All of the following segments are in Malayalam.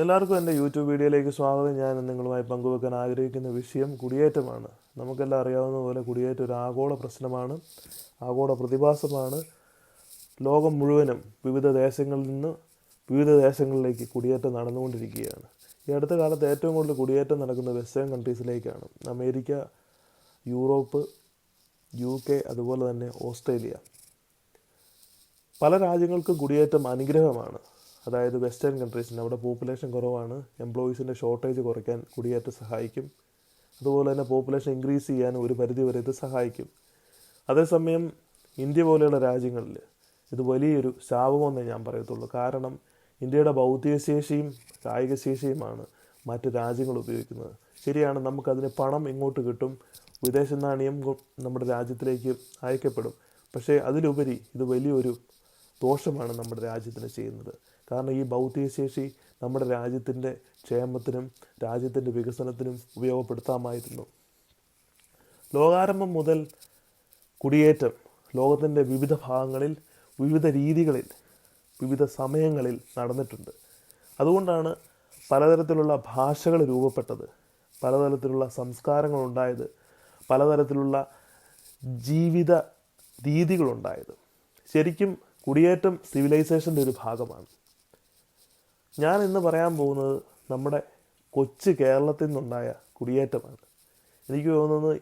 എല്ലാവർക്കും എന്റെ യൂട്യൂബ് വീഡിയോയിലേക്ക് സ്വാഗതം. ഞാൻ നിങ്ങളുമായി പങ്കുവെക്കാൻ ആഗ്രഹിക്കുന്ന വിഷയം കുടിയേറ്റമാണ്. നമുക്കെല്ലാം അറിയാവുന്ന പോലെ കുടിയേറ്റം ഒരു ആഗോള പ്രശ്നമാണ് ആഗോള പ്രതിഭാസമാണ്. ലോകം മുഴുവനും വിവിധ ദേശങ്ങളിൽ നിന്ന് വിവിധ ദേശങ്ങളിലേക്ക് കുടിയേറ്റം നടന്നുകൊണ്ടിരിക്കുകയാണ്. ഈ അടുത്ത കാലത്ത് ഏറ്റവും കൂടുതൽ കുടിയേറ്റം നടക്കുന്ന വെസ്റ്റേൺ കൺട്രീസിലേക്കാണ്. അമേരിക്ക യൂറോപ്പ് യു കെ അതുപോലെ തന്നെ ഓസ്ട്രേലിയ. പല രാജ്യങ്ങൾക്കും കുടിയേറ്റം അനുഗ്രഹമാണ്. അതായത് വെസ്റ്റേൺ കൺട്രീസിന് അവിടെ പോപ്പുലേഷൻ കുറവാണ് എംപ്ലോയീസിന്റെ ഷോർട്ടേജ് കുറയ്ക്കാൻ കുടിയേറ്റ സഹായിക്കും. അതുപോലെ തന്നെ പോപ്പുലേഷൻ ഇൻക്രീസ് ചെയ്യാൻ ഒരു പരിധി വരെ ഇത് സഹായിക്കും. അതേസമയം ഇന്ത്യ പോലെയുള്ള രാജ്യങ്ങളിൽ ഇത് വലിയൊരു ശാപമെന്നേ ഞാൻ പറയത്തുള്ളൂ. കാരണം ഇന്ത്യയുടെ ഭൗതിക ശേഷിയും കായിക ശേഷിയുമാണ് മറ്റ് രാജ്യങ്ങൾ ഉപയോഗിക്കുന്നത്. ശരിയാണ് നമുക്കതിന് പണം ഇങ്ങോട്ട് കിട്ടും വിദേശ നാണയം നമ്മുടെ രാജ്യത്തിലേക്ക് അയക്കപ്പെടും. പക്ഷേ അതിലുപരി ഇത് വലിയൊരു ദോഷമാണ് നമ്മുടെ രാജ്യത്തിന് ചെയ്യുന്നത്. കാരണം ഈ ഭൗതികശേഷി നമ്മുടെ രാജ്യത്തിന്റെ ക്ഷേമത്തിനും രാജ്യത്തിന്റെ വികസനത്തിനും ഉപയോഗപ്പെടുത്താമായിരുന്നു. ലോകാരംഭം മുതൽ കുടിയേറ്റം ലോകത്തിന്റെ വിവിധ ഭാഗങ്ങളിൽ വിവിധ രീതികളിൽ വിവിധ സമയങ്ങളിൽ നടന്നിട്ടുണ്ട്. അതുകൊണ്ടാണ് പലതരത്തിലുള്ള ഭാഷകൾ രൂപപ്പെട്ടത് പലതരത്തിലുള്ള സംസ്കാരങ്ങൾ ഉണ്ടായത് പലതരത്തിലുള്ള ജീവിത രീതികളുണ്ടായത് ശരിക്കും കുടിയേറ്റം സിവിലൈസേഷന്റെ ഒരു ഭാഗമാണ്. ഞാൻ ഇന്ന് പറയാൻ പോകുന്നത് നമ്മുടെ കൊച്ചു കേരളത്തിൽ നിന്നുണ്ടായ കുടിയേറ്റമാണ്. എനിക്ക് തോന്നുന്നത്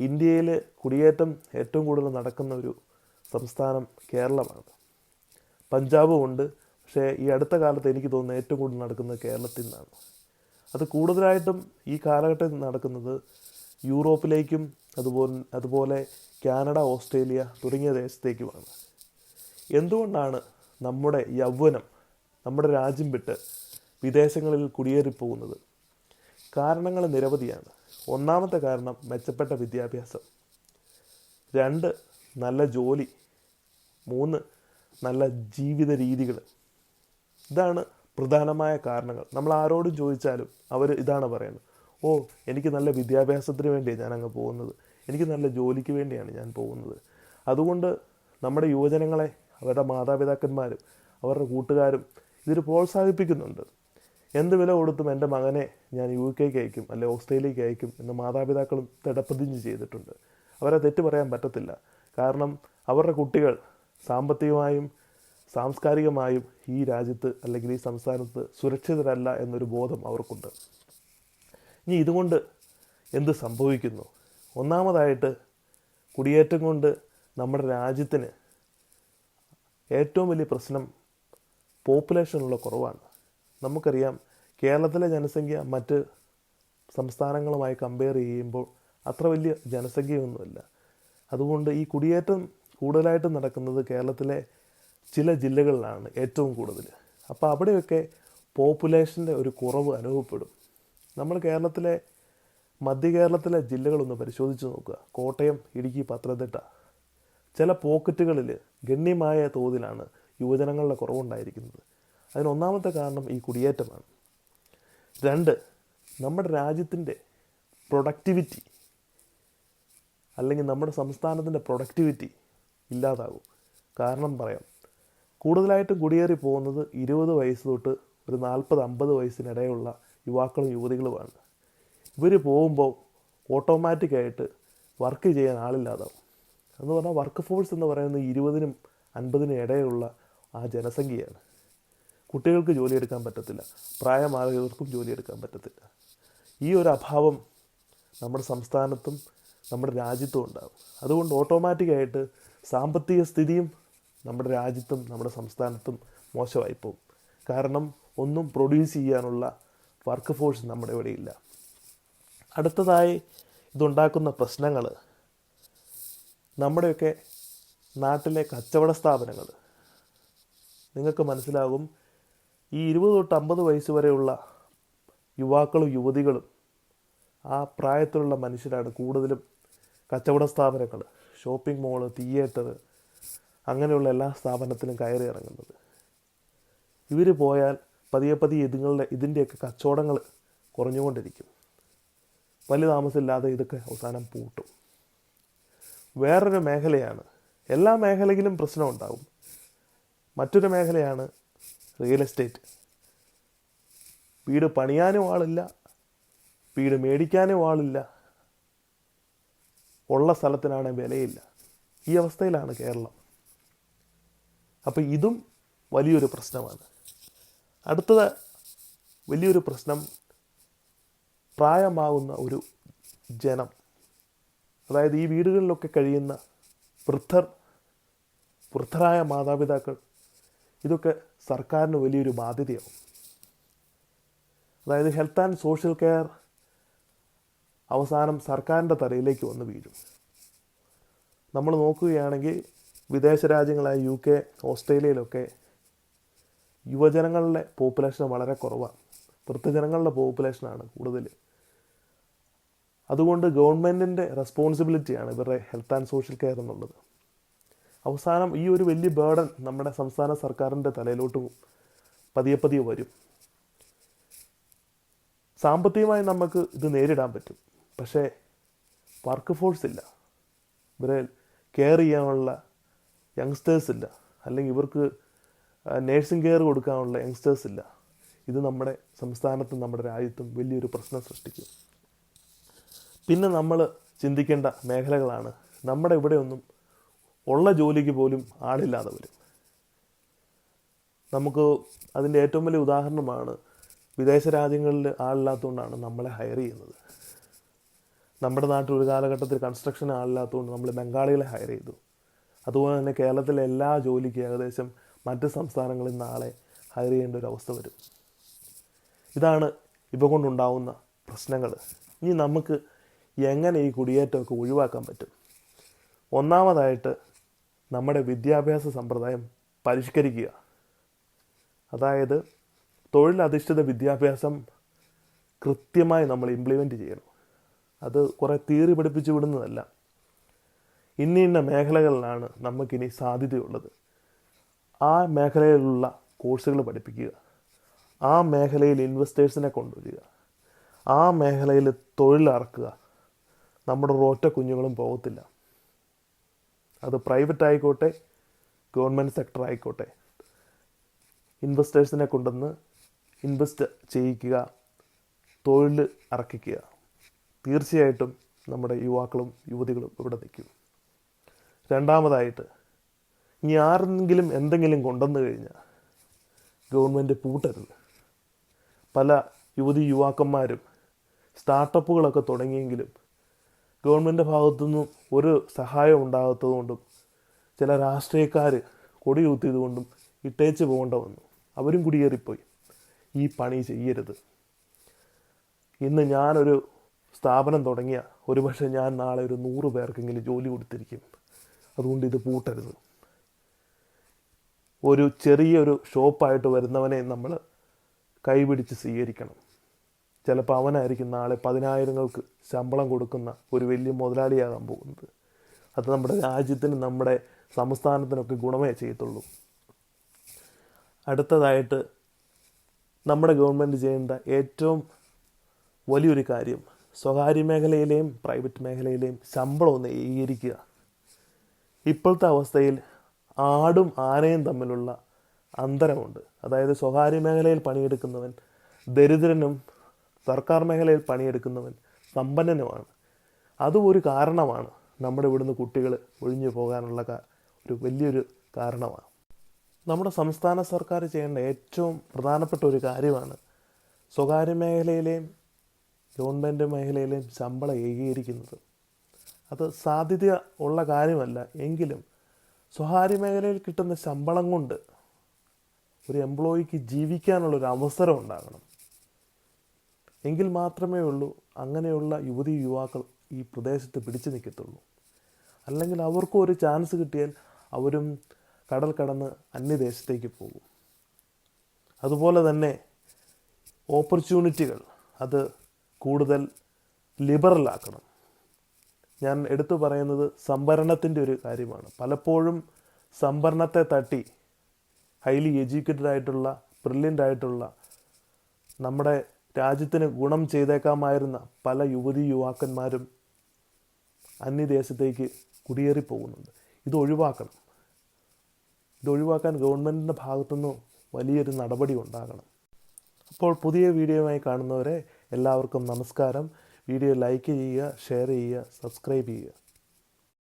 ഇന്ത്യയിൽ കുടിയേറ്റം ഏറ്റവും കൂടുതൽ നടക്കുന്ന ഒരു സംസ്ഥാനം കേരളമാണ്. പഞ്ചാബും ഉണ്ട് പക്ഷേ ഈ അടുത്ത കാലത്ത് എനിക്ക് തോന്നുന്നത് ഏറ്റവും കൂടുതൽ നടക്കുന്നത് കേരളത്തിൽ നിന്നാണ്. അത് കൂടുതലായിട്ടും ഈ കാലഘട്ടത്തിൽ നടക്കുന്നത് യൂറോപ്പിലേക്കും അതുപോലെ അതുപോലെ കാനഡ ഓസ്ട്രേലിയ തുടങ്ങിയ ദേശത്തേക്കുമാണ്. എന്തുകൊണ്ടാണ് നമ്മുടെ യൗവനം നമ്മുടെ രാജ്യം വിട്ട് വിദേശങ്ങളിൽ കുടിയേറിപ്പോകുന്നത്? കാരണങ്ങൾ നിരവധിയാണ്. ഒന്നാമത്തെ കാരണം മെച്ചപ്പെട്ട വിദ്യാഭ്യാസം. രണ്ട് നല്ല ജോലി. മൂന്ന് നല്ല ജീവിത രീതികൾ. ഇതാണ് പ്രധാനമായ കാരണങ്ങൾ. നമ്മൾ ആരോടും ചോദിച്ചാലും അവർ ഇതാണ് പറയുന്നത്. ഓ എനിക്ക് നല്ല വിദ്യാഭ്യാസത്തിന് വേണ്ടിയാണ് ഞാൻ അങ്ങ് പോകുന്നത്. എനിക്ക് നല്ല ജോലിക്ക് വേണ്ടിയാണ് ഞാൻ പോകുന്നത്. അതുകൊണ്ട് നമ്മുടെ യുവജനങ്ങളെ അവരുടെ മാതാപിതാക്കന്മാരും അവരുടെ കൂട്ടുകാരും ഇതിന് പ്രോത്സാഹിപ്പിക്കുന്നുണ്ട്. എന്ത് വില കൊടുത്തും എന്റെ മകനെ ഞാൻ യു കെക്ക് അയക്കും അല്ലെ ഓസ്ട്രേലിയക്ക് അയക്കും എന്ന് മാതാപിതാക്കളും തിടപ്പതിഞ്ഞ് ചെയ്തിട്ടുണ്ട്. അവരെ തെറ്റ് പറയാൻ പറ്റത്തില്ല. കാരണം അവരുടെ കുട്ടികൾ സാമ്പത്തികമായും സാംസ്കാരികമായും ഈ രാജ്യത്ത് അല്ലെങ്കിൽ ഈ സംസ്ഥാനത്ത് സുരക്ഷിതരല്ല എന്നൊരു ബോധം അവർക്കുണ്ട്. ഇനി ഇതുകൊണ്ട് എന്ത് സംഭവിക്കുന്നു? ഒന്നാമതായിട്ട് കുടിയേറ്റം കൊണ്ട് നമ്മുടെ രാജ്യത്തിന് ഏറ്റവും വലിയ പ്രശ്നം പോപ്പുലേഷനുള്ള കുറവാണ്. നമുക്കറിയാം കേരളത്തിലെ ജനസംഖ്യ മറ്റ് സംസ്ഥാനങ്ങളുമായി കമ്പയർ ചെയ്യുമ്പോൾ അത്ര വലിയ ജനസംഖ്യയൊന്നുമില്ല. അതുകൊണ്ട് ഈ കുടിയേറ്റം കൂടുതലായിട്ട് നടക്കുന്നത് കേരളത്തിലെ ചില ജില്ലകളിലാണ് ഏറ്റവും കൂടുതൽ. അപ്പോൾ അവിടെയൊക്കെ പോപ്പുലേഷന്റെ ഒരു കുറവ് അനുഭവപ്പെടും. നമ്മൾ കേരളത്തിലെ മധ്യ കേരളത്തിലെ ജില്ലകളൊന്ന് പരിശോധിച്ച് നോക്കുക. കോട്ടയം ഇടുക്കി പത്തനംതിട്ട. ചില പോക്കറ്റുകളിൽ ഗണ്യമായ തോതിലാണ് യുവജനങ്ങളുടെ കുറവുണ്ടായിരിക്കുന്നത്. അതിനൊന്നാമത്തെ കാരണം ഈ കുടിയേറ്റമാണ്. രണ്ട് നമ്മുടെ രാജ്യത്തിന്റെ പ്രൊഡക്ടിവിറ്റി അല്ലെങ്കിൽ നമ്മുടെ സംസ്ഥാനത്തിന്റെ പ്രൊഡക്ടിവിറ്റി ഇല്ലാതാകും. കാരണം പറയാം കൂടുതലായിട്ടും കുടിയേറി പോകുന്നത് ഇരുപത് വയസ്സ് തൊട്ട് ഒരു നാൽപ്പത് അമ്പത് വയസ്സിനിടയുള്ള യുവാക്കളും യുവതികളുമാണ്. ഇവർ പോകുമ്പോൾ ഓട്ടോമാറ്റിക്കായിട്ട് വർക്ക് ചെയ്യാൻ ആളില്ലാതാവും. എന്ന് പറഞ്ഞാൽ വർക്ക് ഫോഴ്സ് എന്ന് പറയുന്നത് ഇരുപതിനും അൻപതിനും ഇടയിലുള്ള ആ ജനസംഖ്യയാണ്. കുട്ടികൾക്ക് ജോലിയെടുക്കാൻ പറ്റത്തില്ല. പ്രായമായവർക്കും ജോലിയെടുക്കാൻ പറ്റത്തില്ല. ഈ ഒരു അഭാവം നമ്മുടെ സംസ്ഥാനത്തും നമ്മുടെ രാജ്യത്തും ഉണ്ടാകും അതുകൊണ്ട് ഓട്ടോമാറ്റിക്കായിട്ട് സാമ്പത്തിക സ്ഥിതിയും നമ്മുടെ രാജ്യത്തും നമ്മുടെ സംസ്ഥാനത്തും മോശമായി പോകും കാരണം ഒന്നും പ്രൊഡ്യൂസ് ചെയ്യാനുള്ള വർക്ക് ഫോഴ്സ് നമ്മുടെ ഇവിടെ ഇല്ല അടുത്തതായി ഇതുണ്ടാക്കുന്ന പ്രശ്നങ്ങൾ നമ്മുടെയൊക്കെ നാട്ടിലെ കച്ചവട സ്ഥാപനങ്ങൾ. നിങ്ങൾക്ക് മനസ്സിലാകും ഈ ഇരുപത് തൊട്ട് അമ്പത് വയസ്സ് വരെയുള്ള യുവാക്കളും യുവതികളും ആ പ്രായത്തിലുള്ള മനുഷ്യരാണ് കൂടുതലും കച്ചവട സ്ഥാപനങ്ങൾ ഷോപ്പിംഗ് മോൾ തിയേറ്റർ അങ്ങനെയുള്ള എല്ലാ സ്ഥാപനത്തിലും കയറി ഇറങ്ങുന്നത്. ഇവർ പോയാൽ പതിയെ പതിയെ ഇതുങ്ങളുടെ ഇതിന്റെയൊക്കെ കച്ചവടങ്ങൾ കുറഞ്ഞുകൊണ്ടിരിക്കും. വലിയ താമസമില്ലാതെ ഇതൊക്കെ അവസാനം പൂട്ടും. വേറൊരു മേഖലയാണ്. എല്ലാ മേഖലയിലും പ്രശ്നം ഉണ്ടാകും മറ്റൊരു മേഖലയാണ് റിയൽ എസ്റ്റേറ്റ് വീട് പണിയാനും ആളില്ല. വീട് മേടിക്കാനും ആളില്ല. ഉള്ള സ്ഥലത്തിനാണ് വിലയില്ല. ഈ അവസ്ഥയിലാണ് കേരളം. അപ്പോൾ ഇതും വലിയൊരു പ്രശ്നമാണ്. അടുത്തത് വലിയൊരു പ്രശ്നം പ്രായമാകുന്ന ഒരു ജനം. അതായത് ഈ വീടുകളിലൊക്കെ കഴിയുന്ന വൃദ്ധർ വൃദ്ധരായ മാതാപിതാക്കൾ ഇതൊക്കെ സർക്കാരിന് വലിയൊരു ബാധ്യതയാവും. അതായത് ഹെൽത്ത് ആൻഡ് സോഷ്യൽ കെയർ അവസാനം സർക്കാരിന്റെ തലയിലേക്ക് വന്ന് വീഴും. നമ്മൾ നോക്കുകയാണെങ്കിൽ വിദേശ രാജ്യങ്ങളായ യു കെ ഓസ്ട്രേലിയയിലൊക്കെ യുവജനങ്ങളുടെ പോപ്പുലേഷൻ വളരെ കുറവാണ്. വൃദ്ധജനങ്ങളുടെ പോപ്പുലേഷനാണ് കൂടുതൽ. അതുകൊണ്ട് ഗവൺമെന്റിന്റെ റെസ്പോൺസിബിലിറ്റിയാണ് ഇവരുടെ ഹെൽത്ത് ആൻഡ് സോഷ്യൽ കെയർ എന്നുള്ളത്. അവസാനം ഈ ഒരു വലിയ ബേർഡൻ നമ്മുടെ സംസ്ഥാന സർക്കാരിന്റെ തലയിലോട്ട് പതിയെ പതിയെ വരും. സാമ്പത്തികമായി നമുക്ക് ഇത് നേരിടാൻ പറ്റും. പക്ഷേ വർക്ക് ഫോഴ്സ് ഇല്ല. ഇവരെ കെയർ ചെയ്യാനുള്ള യങ്സ്റ്റേഴ്സ് ഇല്ല. അല്ലെങ്കിൽ ഇവർക്ക് നേഴ്സിംഗ് കെയർ കൊടുക്കാനുള്ള യങ്സ്റ്റേഴ്സ് ഇല്ല. ഇത് നമ്മുടെ സംസ്ഥാനത്തും നമ്മുടെ രാജ്യത്തും വലിയൊരു പ്രശ്നം സൃഷ്ടിക്കും. പിന്നെ നമ്മൾ ചിന്തിക്കേണ്ട മേഖലകളാണ്. നമ്മുടെ ഇവിടെയൊന്നും ഉള്ള ജോലിക്ക് പോലും ആളില്ലാതെ വരും. നമുക്ക് അതിന്റെ ഏറ്റവും വലിയ ഉദാഹരണമാണ് വിദേശ രാജ്യങ്ങളിൽ ആളില്ലാത്തതുകൊണ്ടാണ് നമ്മളെ ഹയർ ചെയ്യുന്നത്. നമ്മുടെ നാട്ടിൽ ഒരു കാലഘട്ടത്തിൽ കൺസ്ട്രക്ഷൻ ആളില്ലാത്തതുകൊണ്ട് നമ്മൾ ബംഗാളികളെ ഹയർ ചെയ്തു. അതുപോലെ തന്നെ കേരളത്തിലെ എല്ലാ ജോലിക്കും ഏകദേശം മറ്റ് സംസ്ഥാനങ്ങളിൽ നിന്ന് ആളെ ഹയർ ചെയ്യേണ്ട ഒരു അവസ്ഥ വരും. ഇതാണ് ഇവ കൊണ്ടുണ്ടാവുന്ന പ്രശ്നങ്ങൾ. ഇനി നമുക്ക് എങ്ങനെ ഈ കുടിയേറ്റമൊക്കെ ഒഴിവാക്കാൻ പറ്റും? ഒന്നാമതായിട്ട് നമ്മുടെ വിദ്യാഭ്യാസ സമ്പ്രദായം പരിഷ്കരിക്കുക. അതായത് തൊഴിലധിഷ്ഠിത വിദ്യാഭ്യാസം കൃത്യമായി നമ്മൾ ഇംപ്ലിമെന്റ് ചെയ്യണം. അത് കുറേ തീറി പഠിപ്പിച്ചു വിടുന്നതല്ല. ഇന്ന ഇന്ന മേഖലകളിലാണ് നമുക്കിനി സാധ്യതയുള്ളത്. ആ മേഖലയിലുള്ള കോഴ്സുകൾ പഠിപ്പിക്കുക. ആ മേഖലയിൽ ഇൻവെസ്റ്റേഴ്സിനെ കൊണ്ടുവരിക. ആ മേഖലയിൽ തൊഴിലിറക്കുക നമ്മുടെ ഒരൊറ്റ കുഞ്ഞുങ്ങളും പോകത്തില്ല. അത് പ്രൈവറ്റ് ആയിക്കോട്ടെ ഗവൺമെന്റ് സെക്ടർ ആയിക്കോട്ടെ. ഇൻവെസ്റ്റേഴ്സിനെ കൊണ്ടുവന്ന് ഇൻവെസ്റ്റ് ചെയ്യിക്കുക തൊഴിൽ അറക്കിക്കുക തീർച്ചയായിട്ടും നമ്മുടെ യുവാക്കളും യുവതികളും ഇവിടെ നിൽക്കും. രണ്ടാമതായിട്ട് ഇനി ആരെങ്കിലും എന്തെങ്കിലും കൊണ്ടുവന്നു കഴിഞ്ഞാൽ ഗവൺമെന്റ് പൂട്ടരുത്. പല യുവതി യുവാക്കന്മാരും സ്റ്റാർട്ടപ്പുകളൊക്കെ തുടങ്ങിയെങ്കിലും ഗവൺമെന്റ് ഭാഗത്തുനിന്നും ഒരു സഹായം ഉണ്ടാകാത്തതുകൊണ്ടും ചില രാഷ്ട്രീയക്കാർ കൊടി കുത്തിയതുകൊണ്ടും ഇട്ടേച്ച് പോകേണ്ട വന്നു. അവരും കുടിയേറിപ്പോയി. ഈ പണി ചെയ്യരുത്. ഇന്ന് ഞാനൊരു സ്ഥാപനം തുടങ്ങിയ. ഒരുപക്ഷെ ഞാൻ നാളെ ഒരു നൂറ് പേർക്കെങ്കിലും ജോലി കൊടുത്തിരിക്കും. അതുകൊണ്ട് ഇത് പൂട്ടരുത്. ഒരു ചെറിയൊരു ഷോപ്പായിട്ട് വരുന്നവനെ നമ്മൾ കൈപിടിച്ച് സ്വീകരിക്കണം. ചിലപ്പോൾ അവനായിരിക്കും നാളെ പതിനായിരങ്ങൾക്ക് ശമ്പളം കൊടുക്കുന്ന ഒരു വലിയ മുതലാളിയാകാൻ പോകുന്നത്. അത് നമ്മുടെ രാജ്യത്തിന് നമ്മുടെ സംസ്ഥാനത്തിനൊക്കെ ഗുണമേ ചെയ്യത്തുള്ളൂ. അടുത്തതായിട്ട് നമ്മുടെ ഗവൺമെന്റ് ചെയ്യേണ്ട ഏറ്റവും വലിയൊരു കാര്യം സ്വകാര്യ മേഖലയിലെയും പ്രൈവറ്റ് മേഖലയിലെയും ശമ്പളം ഒന്ന് ഏകീകരിക്കുക. ഇപ്പോഴത്തെ അവസ്ഥയിൽ ആടും ആനയും തമ്മിലുള്ള അന്തരമുണ്ട്. അതായത് സ്വകാര്യ മേഖലയിൽ പണിയെടുക്കുന്നവൻ ദരിദ്രനും സർക്കാർ മേഖലയിൽ പണിയെടുക്കുന്നവൻ സമ്പന്നനുമാണ്. അതും ഒരു കാരണമാണ് നമ്മുടെ ഇവിടുന്ന് കുട്ടികൾ ഒഴിഞ്ഞു പോകാനുള്ള ഒരു വലിയൊരു കാരണമാണ്. നമ്മുടെ സംസ്ഥാന സർക്കാർ ചെയ്യേണ്ട ഏറ്റവും പ്രധാനപ്പെട്ട ഒരു കാര്യമാണ് സ്വകാര്യ മേഖലയിലെയും ഗവൺമെന്റ് മേഖലയിലെയും ശമ്പളം ഏകീകരിക്കുന്നത്. അത് സാധ്യത ഉള്ള കാര്യമല്ല എങ്കിലും സ്വകാര്യ മേഖലയിൽ കിട്ടുന്ന ശമ്പളം കൊണ്ട് ഒരു എംപ്ലോയിക്ക് ജീവിക്കാനുള്ളൊരു അവസരം ഉണ്ടാകണം. എങ്കിൽ മാത്രമേ ഉള്ളൂ അങ്ങനെയുള്ള യുവതി യുവാക്കൾ ഈ പ്രദേശത്ത് പിടിച്ചു നിൽക്കത്തുള്ളൂ. അല്ലെങ്കിൽ അവർക്കും ഒരു ചാൻസ് കിട്ടിയാൽ അവരും കടൽ കടന്ന് അന്യദേശത്തേക്ക് പോകും. അതുപോലെ തന്നെ ഓപ്പർച്യൂണിറ്റികൾ അത് കൂടുതൽ ലിബറലാക്കണം ഞാൻ എടുത്തു പറയുന്നത് സംഭരണത്തിന്റെ ഒരു കാര്യമാണ്. പലപ്പോഴും സംഭരണത്തെ തട്ടി ഹൈലി എഡ്യൂക്കേറ്റഡ് ആയിട്ടുള്ള ബ്രില്യന്റ് ആയിട്ടുള്ള നമ്മുടെ രാജ്യത്തിന് ഗുണം ചെയ്തേക്കാമായിരുന്ന പല യുവതി യുവാക്കന്മാരും അന്യദേശത്തേക്ക് കുടിയേറിപ്പോകുന്നുണ്ട്. ഇത് ഒഴിവാക്കണം. ഇത് ഒഴിവാക്കാൻ ഗവൺമെന്റിന്റെ ഭാഗത്തുനിന്ന് വലിയൊരു നടപടി ഉണ്ടാകണം. അപ്പോൾ പുതിയ വീഡിയോയുമായി കാണുന്നവരെ എല്ലാവർക്കും നമസ്കാരം. വീഡിയോ ലൈക്ക് ചെയ്യുക ഷെയർ ചെയ്യുക സബ്സ്ക്രൈബ് ചെയ്യുക.